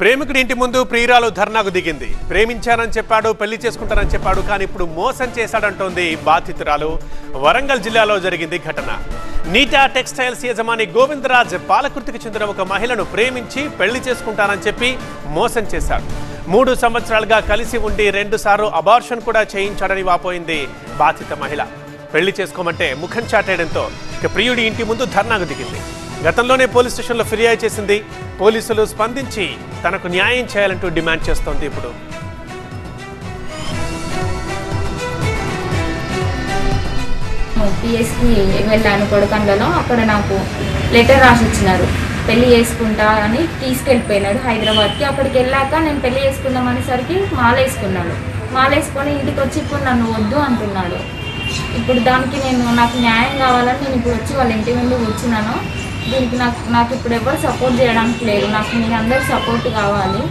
ప్రేమికుడి ఇంటి ముందు ప్రియురాలు ధర్నాకు దిగింది. ప్రేమించానని చెప్పాడు పెళ్ళి చేసుకుంటానని చెప్పాడు కానీ ఇప్పుడు మోసం చేశాడంటోంది బాధితురాలు. వరంగల్ జిల్లాలో జరిగింది ఘటన. నీటా టెక్స్టైల్స్ యజమాని గోవిందరాజ్ పాలకృతికి చెందిన ఒక మహిళను ప్రేమించి పెళ్ళి చేసుకుంటానని చెప్పి మోసం చేశాడు. మూడు సంవత్సరాలుగా కలిసి ఉండి రెండుసార్లు అబార్షన్ కూడా చేయించాడని వాపోయింది బాధిత మహిళ. పెళ్ళి చేసుకోమంటే ముఖం చాటేయడంతో ఇక ప్రియుడి ఇంటి ముందు ధర్నాకు దిగింది. గతంలోనే పోలీస్ స్టేషన్లో ఫిర్యాదు చేసింది. పోలీసులు స్పందించి తనకు న్యాయం చేయాలంటూ డిమాండ్ చేస్తోంది ఇప్పుడు. పిఎస్కి వెళ్ళాను కొడకండ్లలో. అక్కడ నాకు లెటర్ రాసి ఇచ్చినారు పెళ్ళి చేసుకుంటా అని తీసుకెళ్ళిపోయినాడు హైదరాబాద్కి. అక్కడికి వెళ్ళాక నేను పెళ్ళి చేసుకుందాం అనేసరికి మాల వేసుకున్నాడు మాల వేసుకొని ఇంటికి వచ్చి ఇప్పుడు నన్ను వద్దు అంటున్నాడు. ఇప్పుడు దానికి నేను నాకు న్యాయం కావాలని నేను ఇప్పుడు వచ్చి వాళ్ళ ఇంటి ముందు కూర్చున్నాను. దీనికి నాకు నాకు ఇప్పుడు ఎవరు సపోర్ట్ చేయడానికి లేరు. నాకు మీ అందరు సపోర్ట్ కావాలి.